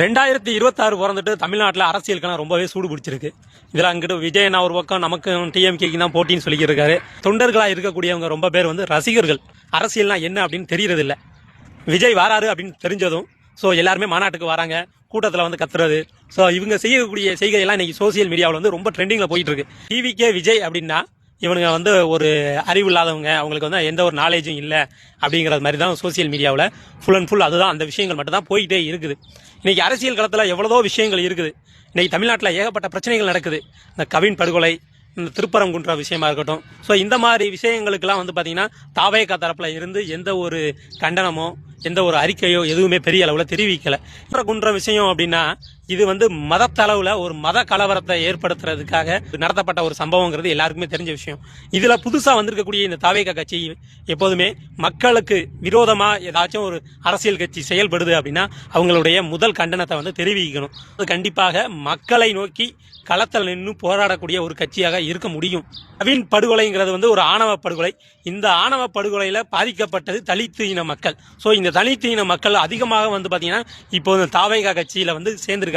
ரெண்டாயிரத்தி இருபத்தாறு பிறந்துட்டு தமிழ்நாட்டில் அரசியலுக்கெல்லாம் ரொம்பவே சூடு பிடிச்சிருக்கு. இதில் அங்கிட்டு விஜயனா ஒரு பக்கம் நமக்கு டிஎம்கேக்கு தான் போட்டின்னு சொல்லிக்கிட்டு இருக்காரு தொண்டர்களாக இருக்கக்கூடியவங்க ரொம்ப பேர் வந்து ரசிகர்கள். அரசியல்னா என்ன அப்படின்னு தெரியறதில்ல. விஜய் வராரு அப்படின்னு தெரிஞ்சதும் ஸோ எல்லாருமே மாநாட்டுக்கு வராங்க. கூட்டத்தில் வந்து கத்துறது. ஸோ இவங்க செய்யக்கூடிய செய்கையெல்லாம் இன்னைக்கு சோசியல் மீடியாவில் வந்து ரொம்ப ட்ரெண்டிங்கில் போயிட்டு இருக்கு. டிவிக்கே விஜய் அப்படின்னா இவனுங்க வந்து ஒரு அறிவு இல்லாதவங்க அவங்களுக்கு வந்து எந்த ஒரு நாலேஜும் இல்லை அப்படிங்கிறது மாதிரி தான் சோசியல் மீடியாவில் ஃபுல் அண்ட் ஃபுல் அதுதான். அந்த விஷயங்கள் மட்டும் தான் போயிட்டே இருக்குது. இன்றைக்கி அரசியல் களத்தில் எவ்வளவோ விஷயங்கள் இருக்குது. இன்றைக்கி தமிழ்நாட்டில் ஏகப்பட்ட பிரச்சனைகள் நடக்குது. இந்த கவின் படுகொலை இந்த திருப்பரங்குன்ற விஷயமா இருக்கட்டும். ஸோ இந்த மாதிரி விஷயங்களுக்கெல்லாம் வந்து பார்த்திங்கன்னா தாவேகா தரப்பில் இருந்து எந்த ஒரு கண்டனமோ எந்த ஒரு அறிக்கையோ எதுவுமே பெரிய அளவில் தெரிவிக்கலை. குன்ற விஷயம் அப்படின்னா இது வந்து மதத்தளவில் ஒரு மத கலவரத்தை ஏற்படுத்துறதுக்காக நடத்தப்பட்ட ஒரு சம்பவங்கிறது எல்லாருக்குமே தெரிஞ்ச விஷயம். இதுல புதுசா வந்திருக்கக்கூடிய இந்த தாவேகா கட்சி எப்போதுமே மக்களுக்கு விரோதமா ஏதாச்சும் ஒரு அரசியல் கட்சி செயல்படுது அப்படின்னா அவங்களுடைய முதல் கண்டனத்தை வந்து தெரிவிக்கணும். அது கண்டிப்பாக மக்களை நோக்கி களத்தில் நின்று போராடக்கூடிய ஒரு கட்சியாக இருக்க முடியும். நவீன் படுகொலைங்கிறது வந்து ஒரு ஆணவ படுகொலை. இந்த ஆணவ படுகொலையில பாதிக்கப்பட்டது தலித்து இன மக்கள். ஸோ இந்த தலித்து இன மக்கள் அதிகமாக வந்து பாத்தீங்கன்னா இப்போ இந்த தாவேகா கட்சியில வந்து சேர்ந்திருக்காங்க.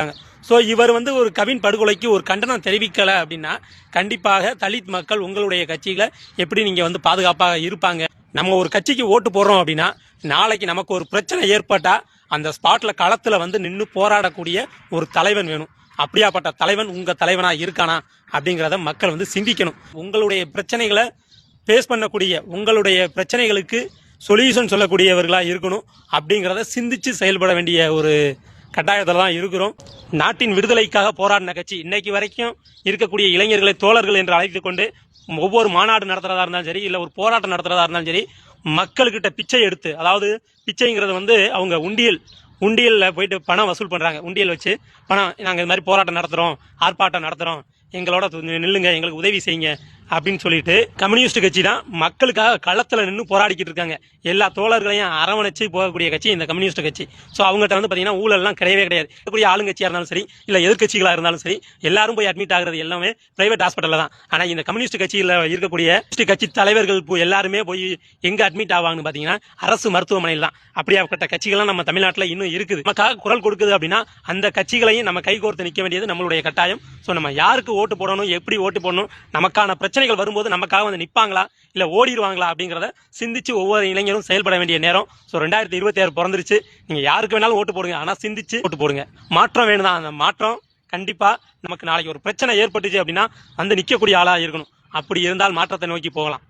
ஸோ இவர் வந்து ஒரு கவின் படுகொலைக்கு ஒரு கண்டனம் தெரிவிக்கலை அப்படின்னா கண்டிப்பாக தலித் மக்கள் உங்களுடைய கட்சிகளை எப்படி நீங்கள் வந்து பாதுகாப்பாக இருப்பாங்க? நம்ம ஒரு கட்சிக்கு ஓட்டு போடுறோம் அப்படின்னா நாளைக்கு நமக்கு ஒரு பிரச்சனை ஏற்பட்டா அந்த ஸ்பாட்டில் களத்தில் வந்து நின்று போராடக்கூடிய ஒரு தலைவன் வேணும். அப்படியாப்பட்ட தலைவன் உங்கள் தலைவனாக இருக்கானா அப்படிங்கிறத மக்கள் வந்து சிந்திக்கணும். உங்களுடைய பிரச்சனைகளை ஃபேஸ் பண்ணக்கூடிய உங்களுடைய பிரச்சனைகளுக்கு சொல்யூஷன் சொல்லக்கூடியவர்களாக இருக்கணும் அப்படிங்கிறத சிந்திச்சு செயல்பட வேண்டிய ஒரு கட்டாயத்தில் தான் இருக்கிறோம். நாட்டின் விடுதலைக்காக போராடின கட்சி இன்னைக்கு வரைக்கும் இருக்கக்கூடிய இளைஞர்களை தோழர்கள் என்று அழைத்து கொண்டு ஒவ்வொரு மாநாடு நடத்துறதா இருந்தாலும் சரி இல்லை ஒரு போராட்டம் நடத்துறதா இருந்தாலும் சரி மக்கள்கிட்ட பிச்சை எடுத்து அதாவது பிச்சைங்கிறது வந்து அவங்க உண்டியல் உண்டியலில் போயிட்டு பணம் வசூல் பண்ணுறாங்க உண்டியல் வச்சு பணம் நாங்கள் இது மாதிரி போராட்டம் நடத்துகிறோம் ஆர்ப்பாட்டம் நடத்துகிறோம் எங்களோட நில்லுங்க எங்களுக்கு உதவி செய்யுங்க. அப்படின்னு சொல்லிட்டு கம்யூனிஸ்ட் கட்சி தான் மக்களுக்காக களத்துல நின்று போராடிக்கிட்டு இருக்காங்க. எல்லா தோழர்களையும் அரவணைச்சு போகக்கூடிய கட்சி இந்த கம்யூனிஸ்ட் கட்சி. ஸோ அவங்ககிட்ட வந்து பாத்தீங்கன்னா ஊழல்லாம் கிடையவே கிடையாது. இருக்கக்கூடிய ஆளுங்கட்சியாக இருந்தாலும் சரி இல்லை எதிர்க்கட்சிகளா இருந்தாலும் சரி எல்லாரும் போய் அட்மிட் ஆகிறது எல்லாமே பிரைவேட் ஹாஸ்பிட்டல்ல தான். ஆனா இந்த கம்யூனிஸ்ட் கட்சியில இருக்கக்கூடிய கட்சி தலைவர்கள் எல்லாருமே போய் எங்க அட்மிட் ஆவாங்கன்னு பாத்தீங்கன்னா அரசு மருத்துவமனையில் தான். அப்படியாப்பட்ட கட்சிகள்லாம் நம்ம தமிழ்நாட்டில் இன்னும் இருக்குது. நமக்காக குரல் கொடுக்குது அப்படின்னா அந்த கட்சிகளையும் நம்ம கைகோர்த்து நிற்க வேண்டியது நம்மளுடைய கட்டாயம். ஸோ நம்ம யாருக்கு ஓட்டு போடணும் எப்படி ஓட்டு போடணும் நமக்கான பிரச்சனை பிரச்சனைகள் வரும்போது நமக்காக வந்து நிற்பாங்களா இல்ல ஓடிடுவாங்களா அப்படிங்கிறத சிந்திச்சு ஒவ்வொரு இளைஞரும் செயல்பட வேண்டிய நேரம். ஸோ ரெண்டாயிரத்தி இருபத்தி ஆறு பிறந்துருச்சு. நீங்க யாருக்கு வேணாலும் ஓட்டு போடுங்க. ஆனா சிந்திச்சு ஓட்டு போடுங்க. மாற்றம் வேணும் தான் அந்த மாற்றம் கண்டிப்பா நமக்கு நாளைக்கு ஒரு பிரச்சனை ஏற்பட்டுச்சு அப்படின்னா வந்து நிற்கக்கூடிய ஆளா இருக்கணும். அப்படி இருந்தால் மாற்றத்தை நோக்கி போகலாம்.